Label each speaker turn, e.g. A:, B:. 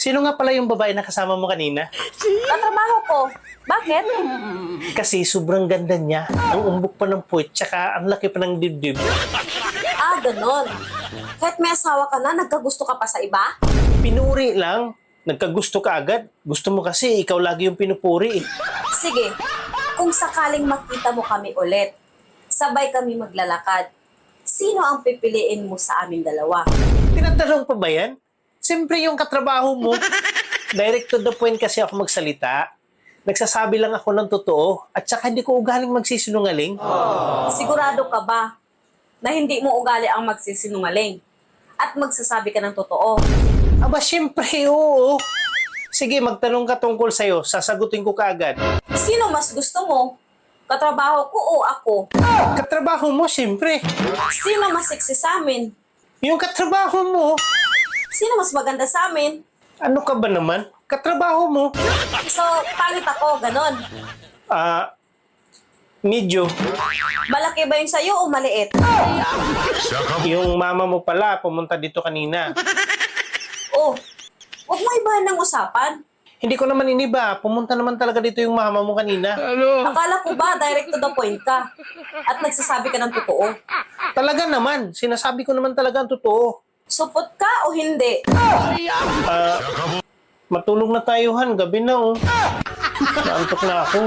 A: Sino nga pala yung babae na kasama mo kanina?
B: Katrabaho ko. Bakit?
A: Kasi sobrang ganda niya. Ang umbok pa ng puwet, tsaka ang laki pa ng dibdib.
B: Ah, ganon. Kahit may asawa ka na, nagkagusto ka pa sa iba?
A: Pinuri lang. Nagkagusto ka agad. Gusto mo kasi ikaw lagi yung pinupuri. eh.
B: Sige, kung sakaling makita mo kami ulit, sabay kami maglalakad, sino ang pipiliin mo sa aming dalawa?
A: Tinatanong pa ba yan? Siyempre yung katrabaho mo. Direct to the point kasi ako magsalita. Nagsasabi lang ako ng totoo at saka hindi ko ugaling magsisinungaling.
B: Sigurado ka ba na hindi mo ugali ang magsisinungaling at magsasabi ka ng totoo?
A: Aba, siyempre, oo. Sige, magtanong ka tungkol sa'yo. Sasagutin ko kaagad.
B: Sino mas gusto mo? Katrabaho ko o ako?
A: Katrabaho mo, siyempre.
B: Sino mas seksi sa amin?
A: Yung katrabaho mo,
B: Sino mas maganda sa amin?
A: ano ka ba naman? Katrabaho mo.
B: So, pangit ako, ganon.
A: Ah, medyo.
B: Malaki ba yung sa'yo o maliit?
A: Yung mama mo pala, pumunta dito kanina.
B: Oh, huwag mo ibahan ng usapan.
A: Hindi ko naman iniba. Pumunta naman talaga dito yung mama mo kanina.
B: Akala ko ba direct to the point ka? At nagsasabi ka ng totoo?
A: Talaga naman. Sinasabi ko naman talaga ang totoo.
B: Supot ka o hindi?
A: Ah, matulog na tayo, Han. Gabi na, oh. Naantok na ako.